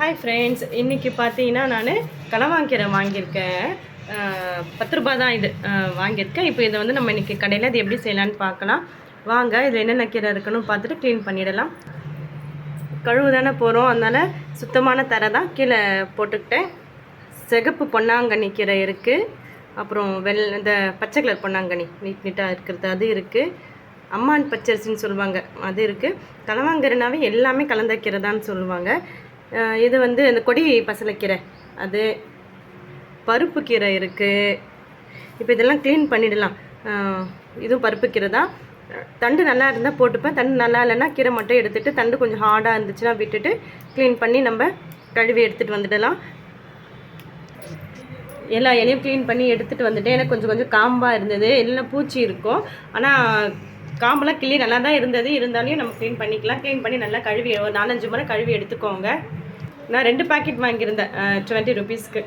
Hi friends இன்றைக்கி பார்த்தீங்கன்னா நான் கலவாங்கீரை வாங்கியிருக்கேன். பத்து ரூபா தான் இது வாங்கியிருக்கேன். இப்போ இதை வந்து நம்ம இன்றைக்கி கடையில் இது எப்படி செய்யலான்னு பார்க்கலாம். வாங்க இதில் என்னென்ன கீரை இருக்குன்னு பார்த்துட்டு க்ளீன் பண்ணிடலாம். கழுவு தானே போகிறோம் அதனால் சுத்தமான தரை தான் கீழே போட்டுக்கிட்டேன். சிகப்பு பொன்னாங்கண்ணி கீரை இருக்குது அப்புறம் வெள் இந்த பச்சை கலர் பொன்னாங்கண்ணி நீட் நீட்டாக இருக்கிறது அது இருக்குது அம்மான் பச்சரிசின்னு சொல்லுவாங்க அது இருக்குது கலவாங்கரைனாவே எல்லாமே கலந்த கீரை தான் சொல்லுவாங்க. இது வந்து இந்த கொடி பசலைக்கீரை. அது பருப்பு கீரை இருக்குது இப்போ இதெல்லாம் க்ளீன் பண்ணிடலாம். இதுவும் பருப்பு கீரை தான். தண்டு நல்லா இருந்தால் போட்டுப்பேன். தண்டு நல்லா இல்லைன்னா கீரை மட்டும் எடுத்துகிட்டு தண்டு கொஞ்சம் ஹார்டாக இருந்துச்சுன்னா விட்டுட்டு க்ளீன் பண்ணி நம்ம கழுவி எடுத்துகிட்டு வந்துடலாம். எல்லா இலையும் க்ளீன் பண்ணி எடுத்துகிட்டு வந்துட்டேன். எனக்கு கொஞ்சம் கொஞ்சம் காம்பாக இருந்தது. இல்லைன்னா பூச்சி இருக்கும். ஆனால் காம்பெல்லாம் கிளி நல்லா தான் இருந்தது. இருந்தாலும் நம்ம க்ளீன் பண்ணிக்கலாம். க்ளீன் பண்ணி நல்லா கழுவி ஒரு நாலஞ்சு முறை கழுவி எடுத்துக்கோங்க. நான் ரெண்டு பேக்கெட் வாங்கியிருந்தேன் டுவெண்ட்டி ருபீஸ்க்கு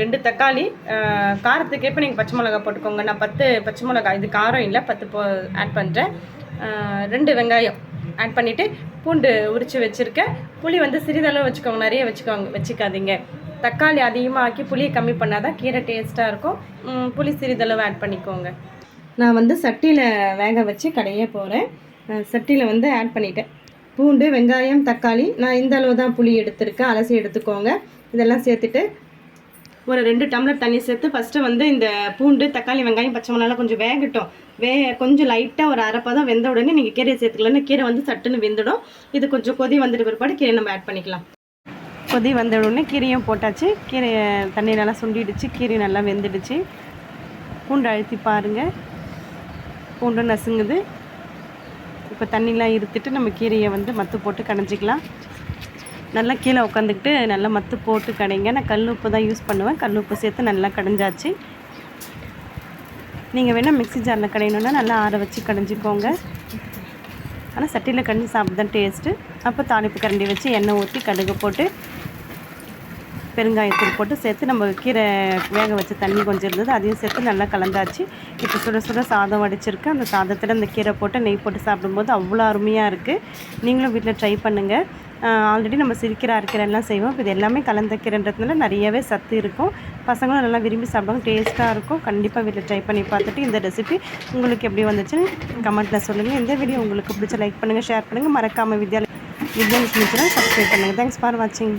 ரெண்டு தக்காளி காரத்துக்கு ஏற்ப நீங்கள் பச்சை மிளகா போட்டுக்கோங்க. நான் பத்து பச்சை மிளகா இது காரம் இல்லை பத்து போ ஆட் பண்ணுறேன் ரெண்டு வெங்காயம் ஆட் பண்ணிவிட்டு பூண்டு உரித்து வச்சுருக்கேன். புளி வந்து சிறிதளவு வச்சுக்கோங்க நிறைய வச்சுக்கோங்க வச்சுக்காதீங்க. தக்காளி அதிகமாக ஆக்கி புளியை கம்மி பண்ணால் தான் கீரை டேஸ்ட்டாக இருக்கும். புளி சிறிதளவு ஆட் பண்ணிக்கோங்க. நான் வந்து சட்டியில் வேக வச்சு கடையே போகிறேன் சட்டியில் வந்து ஆட் பண்ணிட்டேன். பூண்டு வெங்காயம் தக்காளி. நான் இந்த அளவு தான் புளி எடுத்திருக்கேன். அலசி எடுத்துக்கோங்க. இதெல்லாம் சேர்த்துட்டு ஒரு ரெண்டு டம்ளர் தண்ணி சேர்த்து ஃபஸ்ட்டு வந்து இந்த பூண்டு தக்காளி வெங்காயம் பச்சை மிளகாலாம் கொஞ்சம் வேகட்டும். வே கொஞ்சம் லைட்டாக ஒரு அரைப்பதம் வெந்த உடனே நீங்கள் கீரையை சேர்த்துக்கலன்னு கீரை வந்து சட்டுன்னு வெந்துடும். இது கொஞ்சம் கொதி வந்துட்டு பிற்பாடு கீரை நம்ம ஆட் பண்ணிக்கலாம். கொதி வந்த உடனே கீரையும் போட்டாச்சு. கீரையை தண்ணி நல்லா சுண்டிடுச்சு. கீரை நல்லா வெந்துடுச்சு. பூண்டு அழுத்தி பாருங்கள் பூண்டு நசுங்குது. இப்போ தண்ணிலாம் இருத்துட்டு நம்ம கீரையை வந்து மத்து போட்டு கடைஞ்சிக்கலாம். நல்லா கீழே உட்காந்துக்கிட்டு நல்லா மத்து போட்டு கடைங்க. நான் கல் உப்பு தான் யூஸ் பண்ணுவேன். கல் உப்பு சேர்த்து நல்லா கடைஞ்சாச்சு. நீங்கள் வேணால் மிக்ஸி ஜாரில் கடையணுன்னா நல்லா ஆற வச்சு கடைஞ்சிக்கோங்க. ஆனால் சட்டியில் கடைஞ்சி சாப்பிட்டு தான் டேஸ்ட்டு அப்போ தாளிப்பு கரண்டி வச்சு எண்ணெய் ஊற்றி கடுகு போட்டு பெருங்காயத்தூள் போட்டு சேர்த்து நம்ம கீரை வேக வச்ச தண்ணி கொஞ்சம் இருந்தது அதையும் சேர்த்து நல்லா கலந்தாச்சு. இப்போ சுட சுட சாதம் வடிச்சிருக்கு. அந்த சாதத்தில் அந்த கீரை போட்டு நெய் போட்டு சாப்பிடும்போது அவ்வளோ அருமையாக இருக்குது நீங்களும் வீட்டில் ட்ரை பண்ணுங்கள் ஆல்ரெடி நம்ம சிரிக்கிற அரைக்கிற எல்லாம் செய்வோம். இப்போ இது எல்லாமே கலந்த கீரைன்றதுனால நிறையவே சத்து இருக்கும். பசங்களும் நல்லா விரும்பி சாப்பிடுவாங்க. டேஸ்ட்டாக இருக்கும். கண்டிப்பாக வீட்டில் ட்ரை பண்ணி பார்த்துட்டு இந்த ரெசிபி உங்களுக்கு எப்படி வந்துச்சுன்னு கமெண்ட்டில் சொல்லுங்கள் இந்த வீடியோ உங்களுக்கு பிடிச்ச லைக் பண்ணுங்கள் ஷேர் பண்ணுங்கள் மறக்காமல் வித்யாலயா வித்யாலட்சுமி சேனல் சப்ஸ்கிரைப் பண்ணுங்கள் தேங்க்ஸ் ஃபார் வாட்சிங்